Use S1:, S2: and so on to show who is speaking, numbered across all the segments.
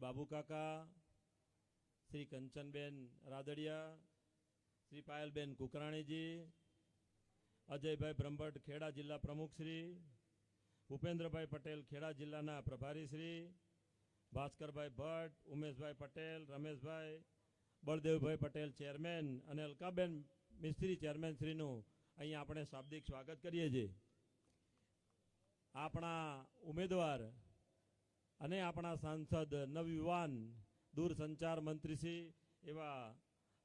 S1: શ્રી બાબુ કાકા, શ્રી કંચનબેન રાદડિયા, શ્રી પાયલબેન કુકરાણીજી, અજયભાઈ બ્રહ્મભટ્ટ ખેડા જિલ્લા પ્રમુખ શ્રી ભૂપેન્દ્રભાઈ પટેલ ખેડા જિલ્લાના પ્રભારી શ્રી ભાસ્કરભાઈ ભટ્ટ, ઉમેશભાઈ પટેલ, રમેશભાઈ, બળદેવભાઈ પટેલ ચેરમેન અને અલકાબેન મિસ્ત્રી ચેરમેન શ્રીનું અહીં આપણે શાબ્દિક સ્વાગત કરીએ છીએ. આપણા ઉમેદવાર અને આપણા સાંસદ નવયુવાન દૂરસંચાર મંત્રીશ્રી એવા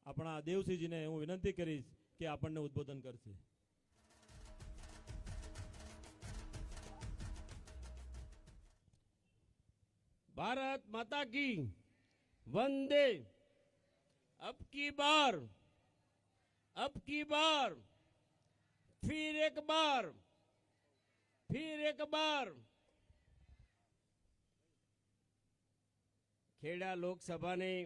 S1: આપણા દેવસિંહજીને હું વિનંતી કરીશ કે આપણને ઉદ્બોધન કરશે
S2: भारत माता की वंदे अब की बार अब की बार फिर एक बार फिर एक बार ખેડા લોકસભાની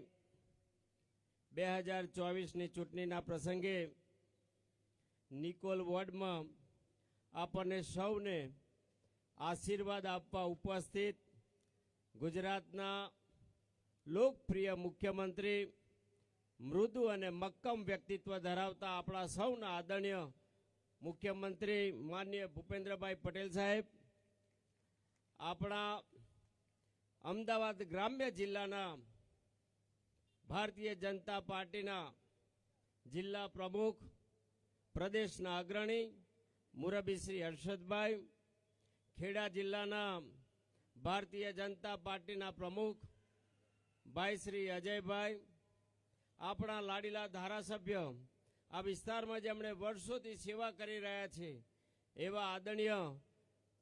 S2: બે હજાર ચોવીસની ચૂંટણીના પ્રસંગે નિકોલ વોર્ડમાં આપણને સૌને આશીર્વાદ આપવા ઉપસ્થિત ગુજરાતના લોકપ્રિય મુખ્યમંત્રી મૃદુ અને મક્કમ વ્યક્તિત્વ ધરાવતા આપણા સૌના આદરણીય મુખ્યમંત્રી માનનીય ભૂપેન્દ્રભાઈ પટેલ સાહેબ, આપણા અમદાવાદ ગ્રામ્ય જિલ્લાના ભારતીય જનતા પાર્ટીના જિલ્લા પ્રમુખ, પ્રદેશના અગ્રણી, મુરબી શ્રી હર્ષદભાઈ, ખેડા જિલ્લાના ભારતીય જનતા પાર્ટીના પ્રમુખ, ભાઈ શ્રી અજયભાઈ, આપણા લાડીલા ધારાસભ્ય, આ વિસ્તારમાં જેમણે વર્ષોથી સેવા કરી રહ્યા છે, એવા આદરણીય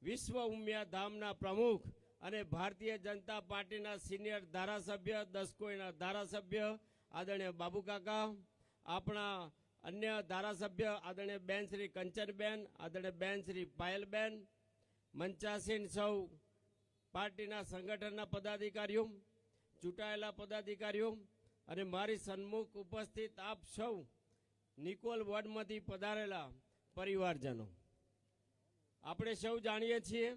S2: વિશ્વ ઉમિયા ધામના પ્રમુખ અને ભારતીય જનતા પાર્ટીના સિનિયર ધારાસભ્ય દસકોઈના ધારાસભ્ય, આદરણીય બાબુ કાકા, આપણા અન્ય ધારાસભ્ય, આદરણીય બેન શ્રી કંચનબેન, આદરણીય બેન શ્રી પાયલબેન, મંચાસીન સૌ પાર્ટીના સંગઠનના પદાધિકારીઓ, ચૂંટાયેલા પદાધિકારીઓ અને મારી સન્મુખ ઉપસ્થિત આપ સૌ નિકોલ વોર્ડમાંથી પધારેલા પરિવારજનો. આપણે સૌ જાણીએ છીએ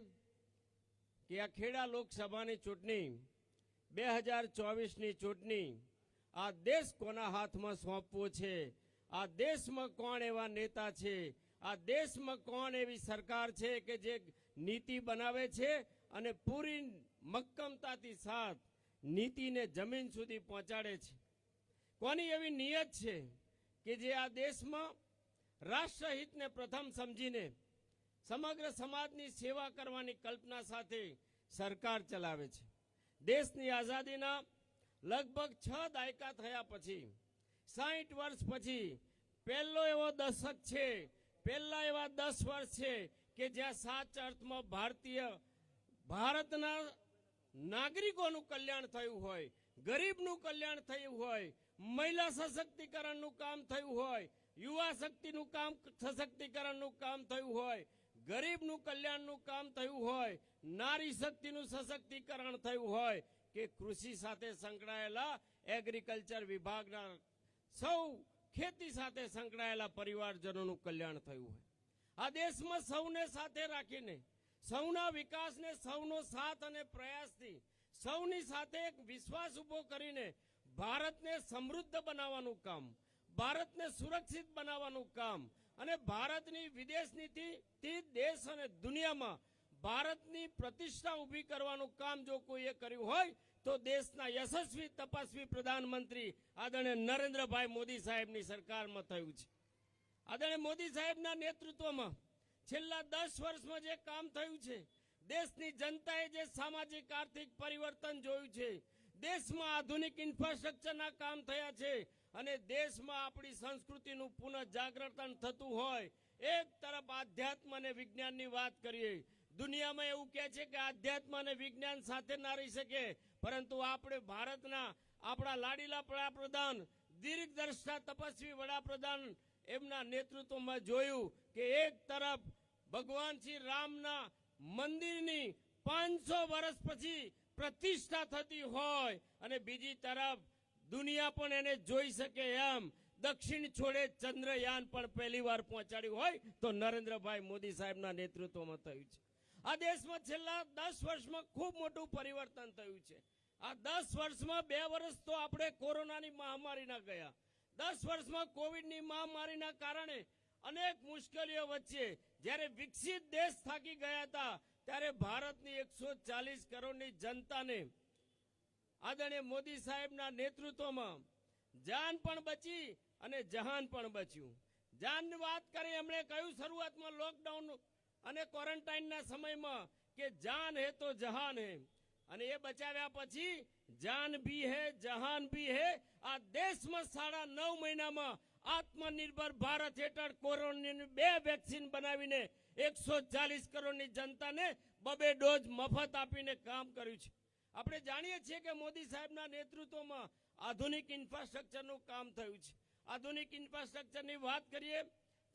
S2: કે આ ખેડા લોકસભાની ચૂંટણી, બે હજાર ચોવીસની ચૂંટણી, આ દેશ કોના હાથમાં સોંપવો છે? આ દેશમાં કોણ એવા નેતા છે? આ દેશમાં કોણ એવી સરકાર છે કે જે નીતિ બનાવે છે અને પૂરી મક્કમતાથી સાથ નીતિને જમીન સુધી પહોંચાડે છે? કોની એવી નિયત છે કે જે આ દેશમાં રાષ્ટ્રહિતને પ્રથમ સમજીને સમગ્ર સમાજની સેવા કરવાની કલ્પના સાથે સરકાર ચલાવે છે. દેશની આઝાદીના લગભગ છ દાયકા થયા પછી, સાહીઠ વર્ષ પછી પહેલો એવો દશક છે, પહેલા એવા દસ વર્ષ છે કે જ્યાં સાચા અર્થમાં ભારતીય, ભારતના નાગરિકોનું કલ્યાણ થયું હોય, ગરીબનું કલ્યાણ થયું હોય, મહિલા સશક્તિકરણનું કામ થયું હોય, યુવા શક્તિનું કામ, સશક્તિકરણનું કામ થયું હોય ગરીબનું કલ્યાણનું કામ થયું હોય, નારી શક્તિનું સશક્તિકરણ થયું હોય, કે કૃષિ સાથે સંકળાયેલા એગ્રીકલ્ચર વિભાગના સૌ ખેતી સાથે સંકળાયેલા પરિવારજનોનું કલ્યાણ થયું હોય. આ દેશમાં સૌને સાથે રાખીને, સૌના વિકાસને સૌનો સાથ અને પ્રયાસથી સૌની સાથે એક વિશ્વાસ ઊભો કરીને ભારતને સમૃદ્ધ બનાવવાનું કામ, ભારતને સુરક્ષિત બનાવવાનું કામ અને ભારતની વિદેશ નીતિથી દેશ અને દુનિયામાં ભારતની પ્રતિષ્ઠા ઊભી કરવાનું કામ જો કોઈએ કર્યું હોય, તો દેશના યશસ્વી તપસ્વી પ્રધાનમંત્રી આદરણીય નરેન્દ્રભાઈ મોદી સાહેબની સરકારમાં થયું છે. આદરણીય મોદી સાહેબના નેતૃત્વમાં છેલ્લા દસ વર્ષમાં જે કામ થયું છે, દેશની જનતાએ જે સામાજિક આર્થિક પરિવર્તન જોયું છે, દેશમાં આધુનિક ઇન્ફ્રાસ્ટ્રક્ચરના કામ થયા છે અને દેશમાં આપણી સંસ્કૃતિનું પુનઃ જાગૃતન થતું હોય, એક તરફ આધ્યાત્મ અને વિજ્ઞાનની વાત કરીએ, દુનિયામાં એવું કહે છે કે આધ્યાત્મ અને વિજ્ઞાન સાથે ના રહી શકે, પરંતુ આપણે ભારતના આપણા લાડીલા વડાપ્રધાન દીર્ઘદ્રષ્ટા તપસ્વી વડાપ્રધાન એમના નેતૃત્વમાં જોયું કે એક તરફ ભગવાન શ્રી રામના મંદિરની પાંચસો વર્ષ પછી પ્રતિષ્ઠા થતી હોય અને બીજી તરફ દુનિયા પણ એને જોઈ શકે એમ. દક્ષિણ છોડે ચંદ્રયાન પણ પહેલી વાર પહોંચાડ્યું હોય તો નરેન્દ્રભાઈ મોદી સાહેબના નેતૃત્વમાં થયું છે. આ દેશમાં છેલ્લા દસ વર્ષમાં ખૂબ મોટું પરિવર્તન થયું છે. આ દસ વર્ષમાં બે વર્ષ તો આપણે કોરોનાની મહામારીના ગયા. દસ વર્ષમાં કોવિડની મહામારીના કારણે અનેક મુશ્કેલીઓ વચ્ચે જ્યારે વિકસિત દેશ થાકી ગયા હતા, ત્યારે ભારતની એકસો ચાલીસ કરોડની જનતાને આદરણીય મોદી સાહેબના નેતૃત્વમાં જાન પણ બચી અને જહાન પણ બચ્યું. જાનની વાત કરી, એમણે કહ્યું શરૂઆતમાં લોકડાઉન અને ક્વોરન્ટાઇનના સમયમાં કે જાન હે તો જહાન હે. અને એ બચાવ્યા પછી જાન ભી હે, જહાન ભી હે. આ દેશમાં સાડા નવ મહિનામાં આત્મનિર્ભર ભારત હેઠળ કોરોનાની બે વેક્સિન બનાવીને એકસો ચાલીસ કરોડની જનતાને બબે ડોઝ મફત આપીને કામ કર્યું છે. આપણે જાણીએ છીએ કે મોદી સાહેબના નેતૃત્વમાં આધુનિક ઇન્ફ્રાસ્ટ્રક્ચરનું કામ થયું છે. આધુનિક ઇન્ફ્રાસ્ટ્રક્ચરની વાત કરીએ,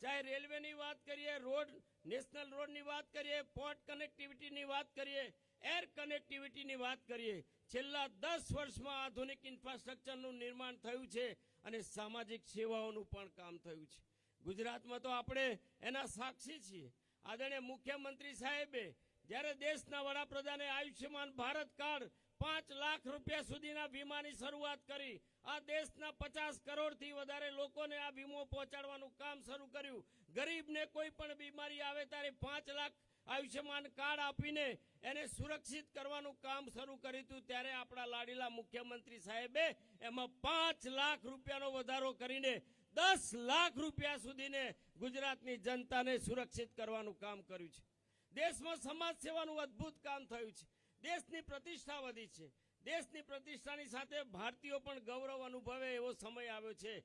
S2: ચાહે રેલવેની વાત કરીએ, રોડ, નેશનલ રોડની વાત કરીએ, પોર્ટ કનેક્ટિવિટીની વાત કરીએ, એર કનેક્ટિવિટીની વાત કરીએ, છેલ્લા દસ વર્ષમાં આધુનિક ઇન્ફ્રાસ્ટ્રક્ચરનું નિર્માણ થયું છે અને સામાજિક સેવાઓનું પણ કામ થયું છે. ગુજરાતમાં તો આપણે એના સાક્ષી છીએ. આદરણીય મુખ્યમંત્રી સાહેબે જ્યારે દેશના વડાપ્રધાને આયુષ્યમાન ભારત કાર્ડ પાંચ લાખ રૂપિયા સુધીના વીમાની શરૂઆત કરી, આ દેશના પચાસ કરોડથી વધારે લોકોને આ વીમો પહોંચાડવાનું કામ શરૂ કર્યું. ગરીબને કોઈ પણ બીમારી આવે ત્યારે પાંચ લાખ આયુષ્યમાન કાર્ડ આપીને એને સુરક્ષિત કરવાનું કામ શરૂ કર્યું હતું. ત્યારે આપણા લાડીલા મુખ્યમંત્રી સાહેબે એમાં પાંચ લાખ રૂપિયાનો વધારો કરીને દસ લાખ રૂપિયા સુધીને ગુજરાતની જનતાને સુરક્ષિત કરવાનું કામ કર્યું છે. દેશમાં સમાજ સેવાનું અદ્ભુત કામ થયું છે. દેશની પ્રતિષ્ઠા વધી છે. દેશની પ્રતિષ્ઠાની સાથે ભારતીયો પણ ગૌરવ અનુભવે એવો સમય આવ્યો છે.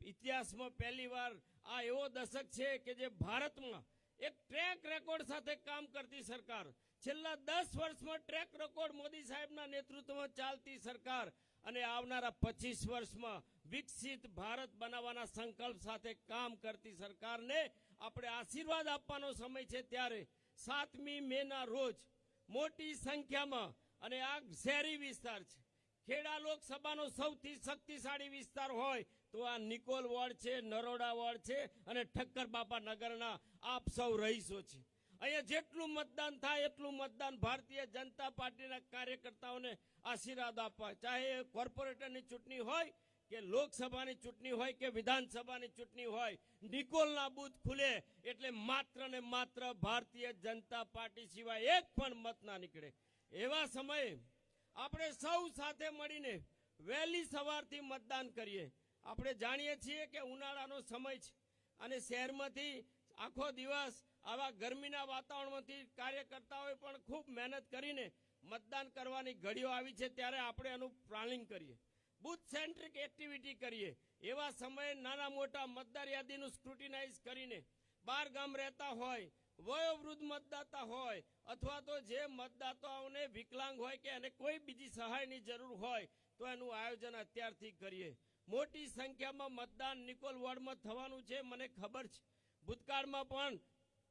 S2: ઇતિહાસમાં પહેલીવાર આ એવો દશક છે કે જે ભારતમાં એક ટ્રેક રેકોર્ડ સાથે કામ કરતી સરકાર. છેલ્લા દસ વર્ષમાં ટ્રેક રેકોર્ડ મોદી સાહેબના નેતૃત્વમાં ચાલતી સરકાર અને આવનારા પચીસ વર્ષમાં વિકસિત ભારત બનાવવાના સંકલ્પ સાથે કામ કરતી સરકારને આપણે આશીર્વાદ આપવાનો સમય છે ત્યારે સાતમી મેના રોજ મોટી સંખ્યામાં, અને આ શહેરી વિસ્તાર છે. ખેડા લોકસભાનો સૌથી શક્તિશાળી વિસ્તાર હોય તો આ નિકોલ વોર્ડ છે, નરોડા વોર્ડ છે, અને ઠક્કર બાપા નગરના આપ સૌ રહીશો છે. અહીંયા જેટલું મતદાન થાય એટલું મતદાન ભારતીય જનતા પાર્ટીના કાર્યકર્તાઓને આશીર્વાદ આપવા. ચાહે એ કોર્પોરેટરની ચૂંટણી હોય કે લોકસભાની ચૂંટણી હોય કે વિધાનસભાની ચૂંટણી હોય, નિકોલના બુથ ખુલે એટલે માત્ર ને માત્ર ભારતીય જનતા પાર્ટી સિવાય એક પણ મત ના નીકળે. એવા સમયે આપણે સૌ સાથે મળીને વહેલી સવારથી મતદાન કરીએ. આપણે જાણીએ છીએ કે ઉનાળાનો સમય છે અને શહેરમાંથી આખો દિવસ આવા ગરમીના વાતાવરણમાંથી કાર્યકર્તાઓએ પણ ખૂબ મહેનત કરીને મતદાન કરવાની ઘડીઓ આવી છે, ત્યારે આપણે એનું પ્લાનિંગ કરીએ. બુથ સેન્ટ્રિક એક્ટિવિટી કરીએ. એવા સમયે નાના મોટા મતદાર યાદીનું સ્ક્રુટિનાઇઝ કરીને બાર ગામ રહેતા હોય, વયોવૃદ્ધ મતદાતા હોય, અથવા તો જે મતદાતાઓને વિકલાંગ હોય કે એને કોઈ બીજી સહાયની જરૂર હોય, તો એનું આયોજન અત્યારથી કરીએ. મોટી સંખ્યામાં મતદાન નિકોલ વોર્ડમાં થવાનું છે. મને ખબર છે. ભૂતકાળમાં પણ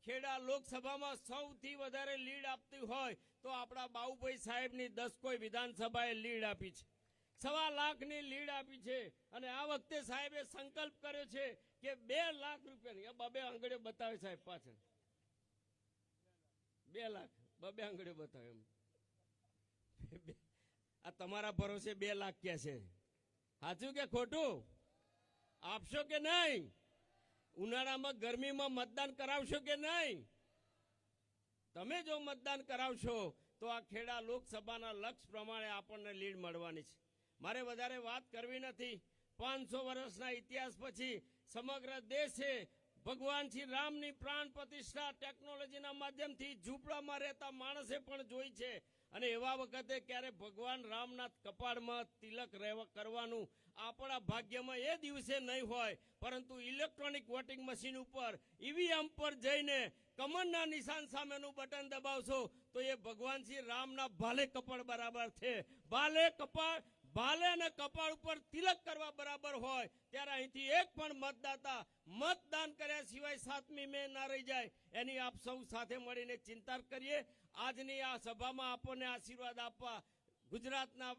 S2: ખેડા લોકસભામાં સૌથી વધારે લીડ આપતી હોય તો આપણા બાઉભાઈ સાહેબની દસ કોઈ વિધાનસભાએ લીડ આપી છે. સવા લાખની લીડ આપી છે. અને આ વખતે સાહેબે સંકલ્પ કર્યો છે કે બે લાખ રૂપિયાની બબે આંગળીઓ બતાવે સાહેબ પાછળ. બે લાખ, બબે આંગળીઓ બતાવે એમ. આ તમારા ભરોસે બે લાખ કે છે? સાચું કે ખોટું? આપશો કે નહીં? ઉનાળામાં ગરમીમાં મતદાન કરાવશો કે નહીં? તમે જો મતદાન કરાવશો, તો આ ખેડા લોકસભાના લક્ષ્ય પ્રમાણે આપણને લીડ મળવાની છે. મારે વધારે વાત કરવી નથી. પાંચસો વર્ષના ઇતિહાસ પછી સમગ્ર દેશે ભગવાન શ્રી રામની પ્રાણ પ્રતિષ્ઠા ટેકનોલોજીના માધ્યમથી ઝૂંપડામાં રહેતા માણસે પણ જોઈ છે. અને એવા વખતે ક્યારે ભગવાન રામના કપાળમાં તિલક કરવાનું આપણા ભાગ્યમાં એ દિવસે નહીં હોય, પરંતુ ઇલેક્ટ્રોનિક વોટિંગ મશીન ઉપર ઈવીએમ પર જઈને કમરના નિશાન સામેનું બટન દબાવશો તો એ ભગવાન શ્રી રામના ભાલે કપાળ બરાબર છે. ભાલે કપાળ ભાલે અને કપાળ ઉપર તિલક કરવા બરાબર હોય, ત્યારે અહીંથી એક પણ મતદાતા મતદાન કર્યા સિવાય સાતમી મે ના રહી જાય. એની આપ સૌ સાથે મળીને ચિંતા કરીએ. આજની આ સભામાં આપણને આશીર્વાદ આપવા ગુજરાતના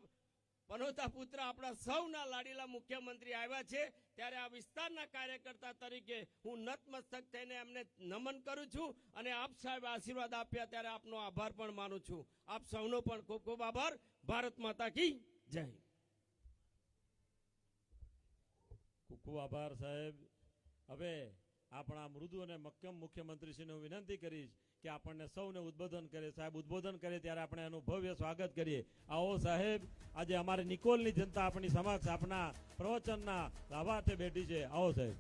S2: પનોતા પુત્ર આપણા સૌના લાડીલા મુખ્યમંત્રી આવ્યા છે. ત્યારે આ વિસ્તારના કાર્યકર્તા તરીકે હું નતમસ્તક થઈને એમને નમન કરું છું અને આપ સાહેબ આશીર્વાદ આપ્યા ત્યારે આપનો આભાર પણ માનું છું. આપ સૌનો પણ ખૂબ ખૂબ આભાર. ભારત માતા કી જય
S1: ખૂબ આભાર સાહેબ. હવે આપણા મૃદુ અને મક્કમ મુખ્યમંત્રીશ્રીને હું વિનંતી કરીશ કે આપણને સૌને ઉદ્બોધન કરે. સાહેબ, ઉદ્બોધન કરે ત્યારે આપણે એનું ભવ્ય સ્વાગત કરીએ. આવો સાહેબ, આજે અમારી નિકોલની જનતા આપણી સમક્ષ આપના પ્રવચનના લાભાર્થે બેઠી છે. આવો સાહેબ.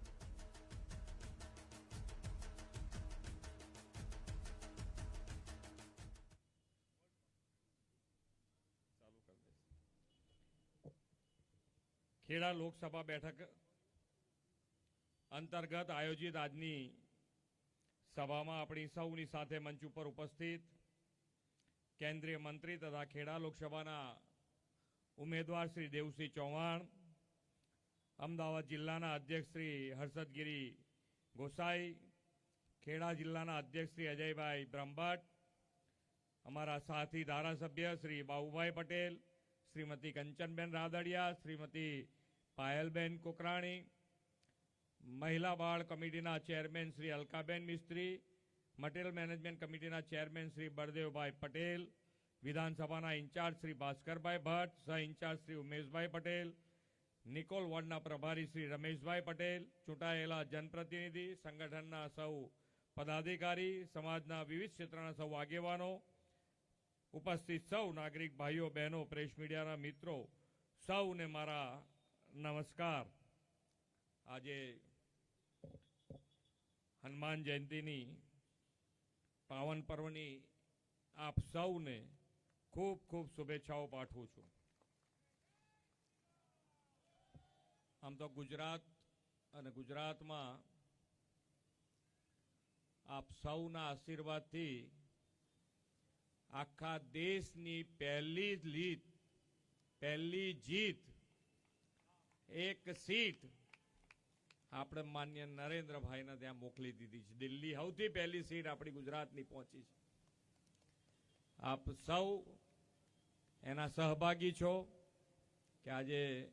S3: ખેડા લોકસભા બેઠક અંતર્ગત આયોજિત આજની સભામાં આપણી સૌની સાથે મંચ ઉપર ઉપસ્થિત કેન્દ્રીય મંત્રી તથા ખેડા લોકસભાના ઉમેદવાર શ્રી દેવસિંહ ચૌહાણ, અમદાવાદ જિલ્લાના અધ્યક્ષ શ્રી હર્ષદગીરી ગોસાઈ, ખેડા જિલ્લાના અધ્યક્ષ શ્રી અજયભાઈ બ્રહ્મભટ્ટ, અમારા સાથી ધારાસભ્ય શ્રી બાબુભાઈ પટેલ, શ્રીમતી કંચનબેન રાદડિયા, શ્રીમતી પાયલબેન કોકરાણી, મહિલા બાળ કમિટીના chairman Shri Alkaben Mistry, material management કમિટીના ચેરમેન શ્રી બળદેવભાઈ પટેલ, વિધાનસભાના ઇન્ચાર્જ શ્રી ભાસ્કરભાઈ ભટ્ટ, સહ ઇન્ચાર્જ શ્રી ઉમેશભાઈ પટેલ, નિકોલ વોર્ડના પ્રભારી શ્રી રમેશભાઈ પટેલ, ચૂંટાયેલા જનપ્રતિનિધિ, સંગઠનના સૌ પદાધિકારી, સમાજના વિવિધ ક્ષેત્રના સૌ આગેવાનો, ઉપસ્થિત સૌ નાગરિક ભાઈઓ, બહેનો, પ્રેસ મીડિયાના મિત્રો, સૌને મારા નમસ્કાર. આજે હનુમાન જયંતીની પાવન પર્વની આપ સૌને ખૂબ ખૂબ શુભેચ્છાઓ પાઠવું છું. આમ તો ગુજરાત અને ગુજરાતમાં આપ સૌના આશીર્વાદથી આખા દેશની પહેલી લીડ પહેલી જીત એક સીટ આપણે માન્ય નરેન્દ્રભાઈને ત્યાં મોકલી દીધી છે. દિલ્હી સૌથી પહેલી સીટ આપણી ગુજરાતની પહોંચી છે. આપ સૌ એના સહભાગી છો કે આજે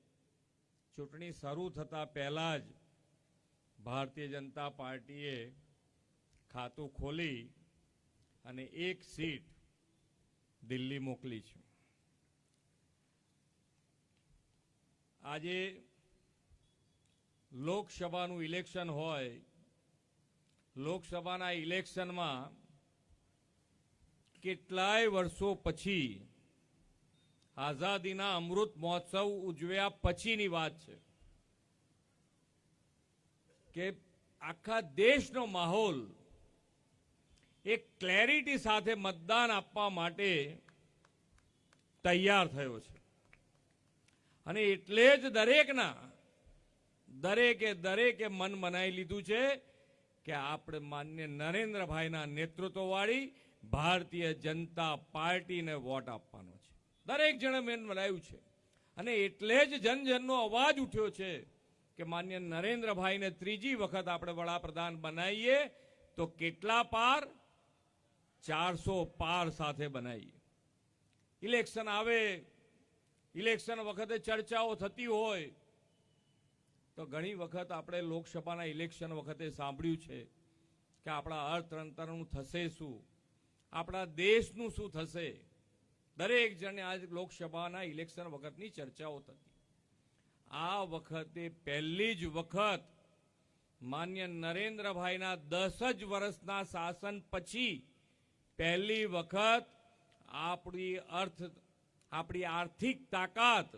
S3: ચૂંટણી શરૂ થતા પહેલા જ ભારતીય જનતા પાર્ટીએ ખાતું ખોલી અને એક સીટ દિલ્હી મોકલી છે. આજે લોકસભાનું ઇલેક્શન હોય, લોકસભાના ઇલેક્શનમાં કેટલાય વર્ષો પછી આઝાદીના અમૃત મહોત્સવ ઉજવ્યા પછીની વાત છે કે આખા દેશનો માહોલ એક ક્લેરિટી સાથે મતદાન આપવા માટે તૈયાર થયો છે. અને એટલે જ દરેકના દરેકે દરેકે મન મનાઈ લીધું છે કે આપણે માન્ય નરેન્દ્રભાઈના નેતૃત્વવાળી ભારતીય જનતા પાર્ટીને વોટ આપવાનો છે. દરેક જણે મેન મનાયું છે. અને એટલે જ જનજનનો અવાજ ઉઠ્યો છે કે માન્ય નરેન્દ્રભાઈને ત્રીજી વખત આપણે વડાપ્રધાન બનાવીએ તો કેટલા પાર? ચારસો પાર સાથે બનાવીએ. ઇલેક્શન આવે, ઇલેક્શન વખતે ચર્ચાઓ થતી હોય તો ઘણી વખત આપણે લોકસભાના ઇલેક્શન વખતે સાંભળ્યું છે કે આપણા અર્થતંત્રનું થશે શું? આપણા દેશનું શું થશે? દરેક જણને આજ લોકસભાના ઇલેક્શન વખતની ચર્ચાઓ થતી. આ વખતે પહેલી જ વખત માન્ય નરેન્દ્રભાઈના દસ જ વર્ષના શાસન પછી પહેલી વખત આપણી અર્થ, આપણી આર્થિક તાકાત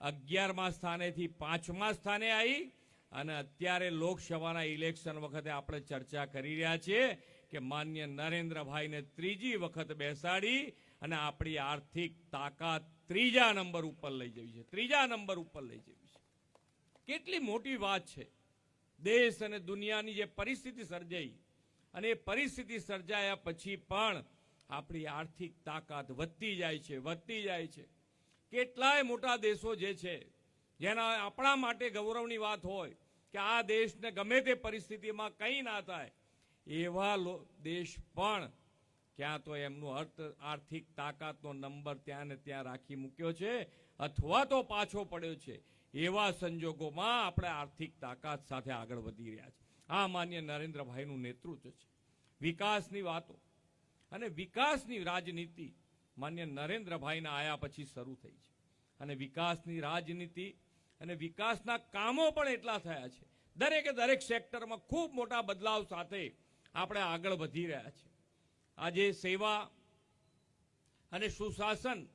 S3: અગિયારમા સ્થાનેથી પાંચમા સ્થાને આવી અને અત્યારે લોકસભાના ઇલેક્શન વખતે આપણે ચર્ચા કરી રહ્યા છીએ કે માન્ય નરેન્દ્રભાઈને ત્રીજી વખત બેસાડી અને આપણી આર્થિક તાકાત ત્રીજા નંબર ઉપર લઈ જવી છે. ત્રીજા નંબર ઉપર લઈ જવી છે. કેટલી મોટી વાત છે. દેશ અને દુનિયાની જે પરિસ્થિતિ સર્જાઈ અને એ પરિસ્થિતિ સર્જાયા પછી પણ આપણી આર્થિક તાકાત વધતી જાય છે, વધતી જાય છે. કેટલાય મોટા દેશો જે છે, જેના આપણા માટે ગૌરવની વાત હોય કે આ દેશને ગમે તે પરિસ્થિતિમાં કંઈ ના થાય, એવા દેશ પણ ક્યાં તો એમનું અર્થ, આર્થિક તાકાતનો નંબર ત્યાં ને ત્યાં રાખી મૂક્યો છે, અથવા તો પાછો પડ્યો છે. એવા સંજોગોમાં આપણે આર્થિક તાકાત સાથે આગળ વધી રહ્યા છે. આ માન્ય નરેન્દ્રભાઈનું નેતૃત્વ છે. વિકાસની વાતો અને વિકાસની રાજનીતિ માન્ય નરેન્દ્રભાઈના આયા પછી શરૂ થઈ છે. અને વિકાસની રાજનીતિ અને વિકાસના કામો પણ એટલા થયા છે. દરેકે દરેક સેક્ટરમાં ખૂબ મોટા બદલાવ સાથે આપણે આગળ વધી રહ્યા છે. આજે સેવા અને સુશાસન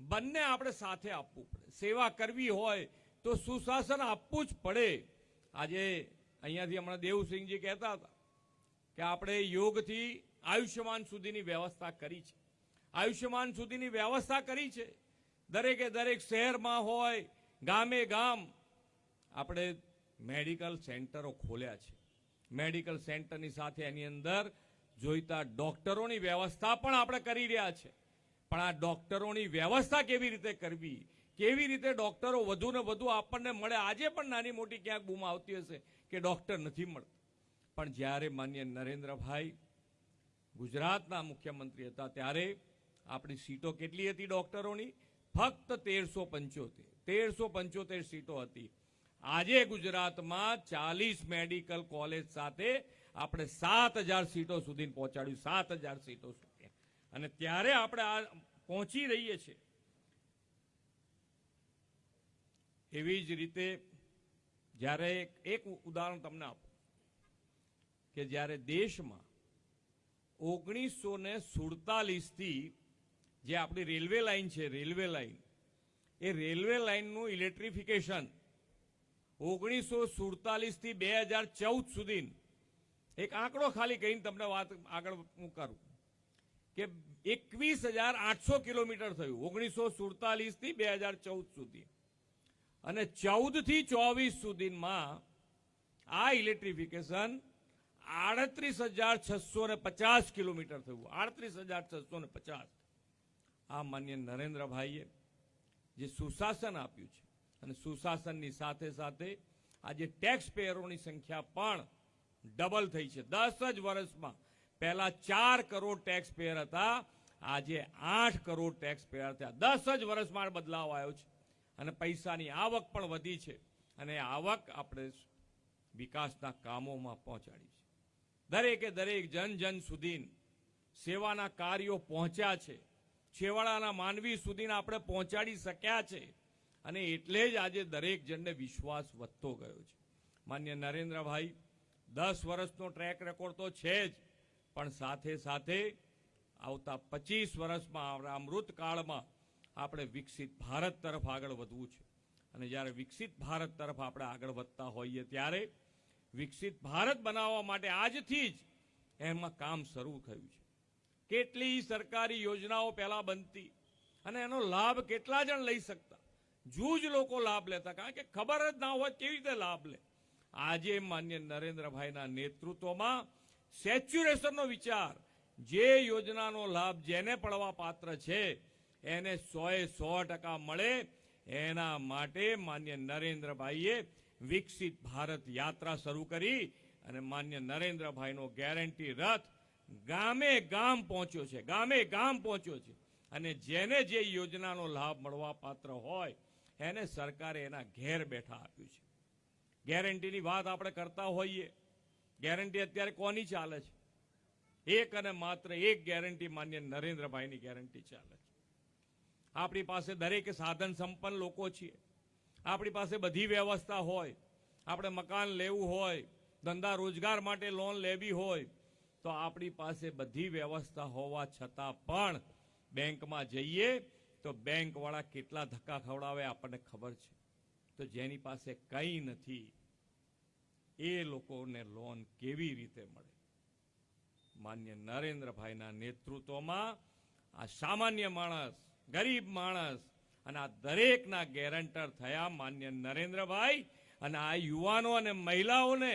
S3: બંને આપણે સાથે આપવું પડે. સેવા કરવી હોય તો સુશાસન આપવું જ પડે. આજે અહીંયાથી હમણાં દેવસિંહજી કહેતા હતા કે આપણે યોગથી આયુષ્યમાન સુધીની વ્યવસ્થા કરી છે. આયુષ્યમાન સુધીની વ્યવસ્થા કરી છે. દરેકે દરેક શહેરમાં હોય, ગામે ગામ, આપણે મેડિકલ સેન્ટરો ખોલ્યા છે. મેડિકલ સેન્ટરની સાથે એની અંદર જોઈતા ડોક્ટરોની વ્યવસ્થા પણ આપણે કરી રહ્યા છે. પણ આ ડોક્ટરોની વ્યવસ્થા કેવી રીતે કરવી? કેવી રીતે ડોક્ટરો વધુ ને વધુ આપણને મળે? આજે પણ નાની મોટી ક્યાંક બૂમ આવતી હશે કે ડોક્ટર નથી મળતા. પણ જ્યારે માન્ય નરેન્દ્રભાઈ ગુજરાતના મુખ્યમંત્રી હતા ત્યારે આપણી સીટો કેટલી હતી ડોક્ટરોની? ફક્ત તેરસો પંચોતેર. તેરસો પંચોતેર સીટો હતી. આજે ગુજરાતમાં ચાલીસ મેડિકલ કોલેજ સાથે આપણે સાત હજાર સીટો સુધી પહોંચાડ્યું. સાત હજાર સીટો સુધી. અને ત્યારે આપણે આ પહોંચી રહીએ છીએ. એવી જ રીતે જ્યારે એક- ઉદાહરણ તમને આપું. કે જ્યારે દેશમાં ઓગણીસો ને સુડતાલીસથી જે આપણી રેલવે લાઇન છે, રેલવે લાઈન. એ રેલવે લાઇનનું ઇલેક્ટ્રિફિકેશન ઓગણીસો સુડતાલીસથી બે હજાર ચૌદ સુધી એક આંકડો ખાલી કહીને તમને વાત આગળ હું કરું કે એકવીસ હજાર આઠસો કિલોમીટર થયું ઓગણીસો સુડતાલીસથી બે હજાર ચૌદ સુધી. અને ચૌદથી ચોવીસ સુધીમાં આ ઇલેક્ટ્રિફિકેશન આડત્રીસ હજાર છસો ને પચાસ કિલોમીટર થયું. આડત્રીસ હજાર છસો ને પચાસ. આ માન્ય નરેન્દ્રભાઈએ જે સુશાસન આપ્યું છે અને સુશાસનની સાથે સાથે આજે ટેક્સ પેયરોની સંખ્યા પણ ડબલ થઈ છે. દસ જ વર્ષમાં પહેલા ચાર કરોડ ટેક્સ પેયર હતા, આજે આઠ કરોડ ટેક્સ પેયર થયા. દસ જ વર્ષમાં બદલાવ આવ્યો છે અને પૈસાની આવક પણ વધી છે અને આવક આપણે વિકાસના કામોમાં પહોંચાડી છે. દરેકે દરેક જન જન સુધી સેવાના કાર્યો પહોંચ્યા છે. છેવાડાના માનવી સુધીને આપણે પહોંચાડી શક્યા છે. અને એટલે જ આજે દરેક જણને વિશ્વાસ વધતો ગયો છે. માન્ય નરેન્દ્રભાઈ, દસ વર્ષનો ટ્રેક રેકોર્ડ તો છે જ, પણ સાથે સાથે આવતા પચીસ વર્ષમાં અમૃતકાળમાં આપણે વિકસિત ભારત તરફ આગળ વધવું છે. અને જ્યારે વિકસિત ભારત તરફ આપણે આગળ વધતા હોઈએ ત્યારે વિકસિત ભારત બનાવવા માટે આજથી જ એમાં કામ શરૂ થયું છે. કેટલી સરકારી યોજનાઓ પહેલા બનતી અને એનો લાભ કેટલા જણ લઈ શકતા? જૂજ લોકો લાભ લેતા, કારણ કે ખબર જ ના હોય કેવી રીતે લાભ લે. આજે માન્ય નરેન્દ્રભાઈના નેતૃત્વમાં સેચ્યુરેશનનો વિચાર, જે યોજનાનો લાભ જેને પડવા પાત્ર છે, એને સોએ સો ટકા મળે. એના માટે માન્ય નરેન્દ્રભાઈએ વિકસિત ભારત યાત્રા શરૂ કરી અને માન્ય નરેન્દ્રભાઈનો ગેરંટી રથ ગામે ગામ પહોંચ્યો છે, ગામે ગામ પહોંચ્યો છે. અને જેને જે યોજનાનો લાભ મળવા પાત્ર હોય, એને સરકારે એના ઘેર બેઠા આપ્યું છે. ગેરંટીની વાત આપણે કરતા હોઈએ. ગેરંટી અત્યારે કોની ચાલે છે? એક અને માત્ર એક ગેરંટી માન્ય નરેન્દ્રભાઈની ગેરંટી ચાલે છે. આપણી પાસે દરેક સાધન સંપન્ન લોકો છીએ. આપણી પાસે બધી વ્યવસ્થા હોય. આપણે મકાન લેવું હોય, ધંધા રોજગાર માટે લોન લેવી હોય તો આપણી પાસે બધી વ્યવસ્થા હોવા છતાં પણ બેંકમાં જઈએ તો બેંક વાળા કેટલા ધક્કા ખવડાવે આપણને ખબર છે. તો જેની પાસે કંઈ નથી, એ લોકોને લોન કેવી રીતે મળે? માન્ય નરેન્દ્રભાઈના નેતૃત્વમાં આ સામાન્ય માણસ, ગરીબ માણસ અને આ દરેકના ગેરંટર થયા માન્ય નરેન્દ્રભાઈ અને આ યુવાનો અને મહિલાઓને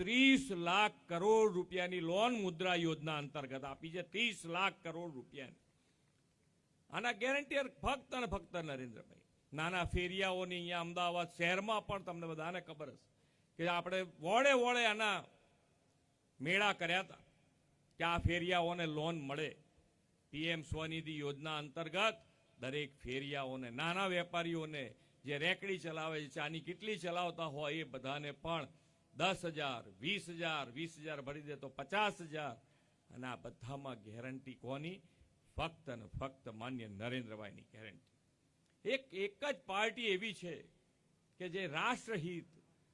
S3: ત્રીસ લાખ કરોડ રૂપિયાની લોન મુદ્રા યોજના અંતર્ગત આપી છે. ત્રીસ લાખ કરોડ રૂપિયાની. આના ગેરંટીયર ફક્ત અને ફક્ત નરેન્દ્રભાઈ. નાના ફેરિયાઓની અહીંયા અમદાવાદ શહેરમાં પણ તમને બધાને ખબર હશે કે આપણે વોળે વોળે આના મેળા કર્યા હતા કે આ ફેરિયાઓને લોન મળે. પીએમ સ્વનિધિ યોજના અંતર્ગત દરેક ફેરિયાઓને, નાના વેપારીઓને જે રેકડી ચલાવે છે, ચાની કેટલી ચલાવતા હોય એ બધાને પણ દસ હજાર, વીસ હજાર વીસ હજાર ભરી દે તો પચાસ હજાર. અને આ બધામાં ગેરંટી કોની? ફક્ત અને ફક્ત માન્ય નરેન્દ્રભાઈની ગેરંટી. એક એક જ પાર્ટી એવી છે કે જે રાષ્ટ્રહિત,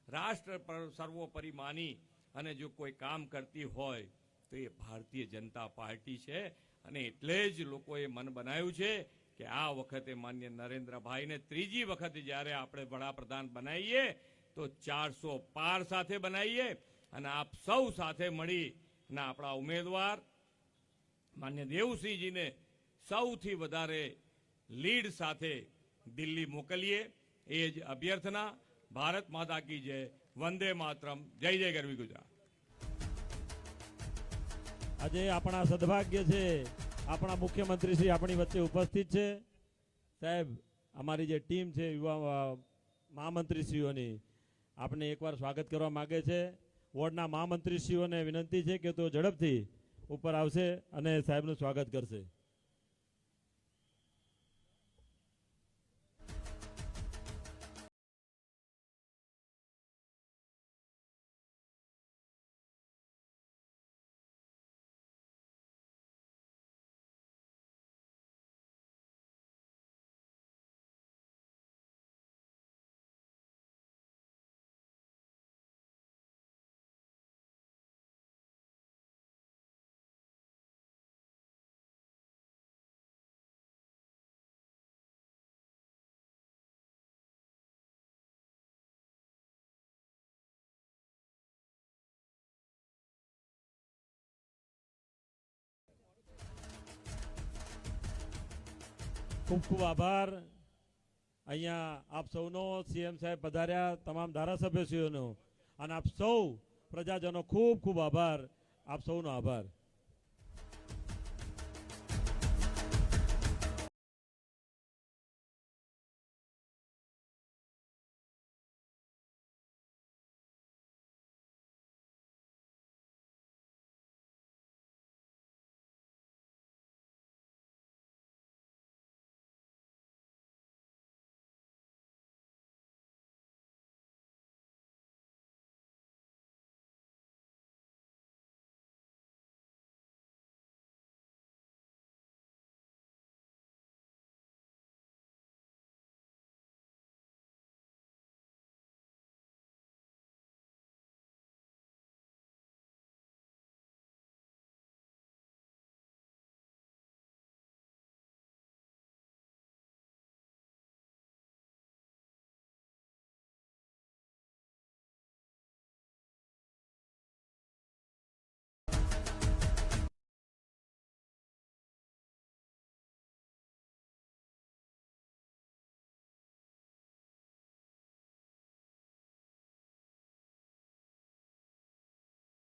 S3: રાષ્ટ્ર પર સર્વોપરી માની અને જો કોઈ કામ કરતી હોય તો એ ભારતીય જનતા પાર્ટી છે. અને એટલે જ લોકોએ મન બનાવ્યું છે કે આ વખતે માન્ય નરેન્દ્રભાઈને ત્રીજી વખત જ્યારે આપણે વડાપ્રધાન બનાવીએ તો ચારસો પાર સાથે બનાવીએ અને આપ સૌ સાથે મળી અને આપણા ઉમેદવાર માન્ય દેવસિંહજીને સૌથી વધારે લીડ સાથે દિલ્હી મોકલીએ. એ જ અભ્યર્થના, ભારત માતા કી જય, વંદે માતરમ, જય જય ગરવી ગુજરાત.
S1: આજે આપણા સદભાગ્ય છે, આપણા મુખ્યમંત્રી શ્રી આપણી વચ્ચે ઉપસ્થિત છે. સાહેબ, અમારી જે ટીમ છે, યુવા મહામંત્રીશ્રીઓની આપને એકવાર સ્વાગત કરવા માગે છે. વોર્ડના મહામંત્રીશ્રીઓને વિનંતી છે કે તો ઝડપથી ઉપર આવશે અને સાહેબનું સ્વાગત કરશે. ખૂબ ખૂબ આભાર. અહીંયા આપ સૌનો સીએમ સાહેબ પધાર્યા, તમામ ધારાસભ્યશ્રીઓનો. અને આપ સૌ પ્રજાજનો ખૂબ ખૂબ આભાર. આપ સૌનો આભાર.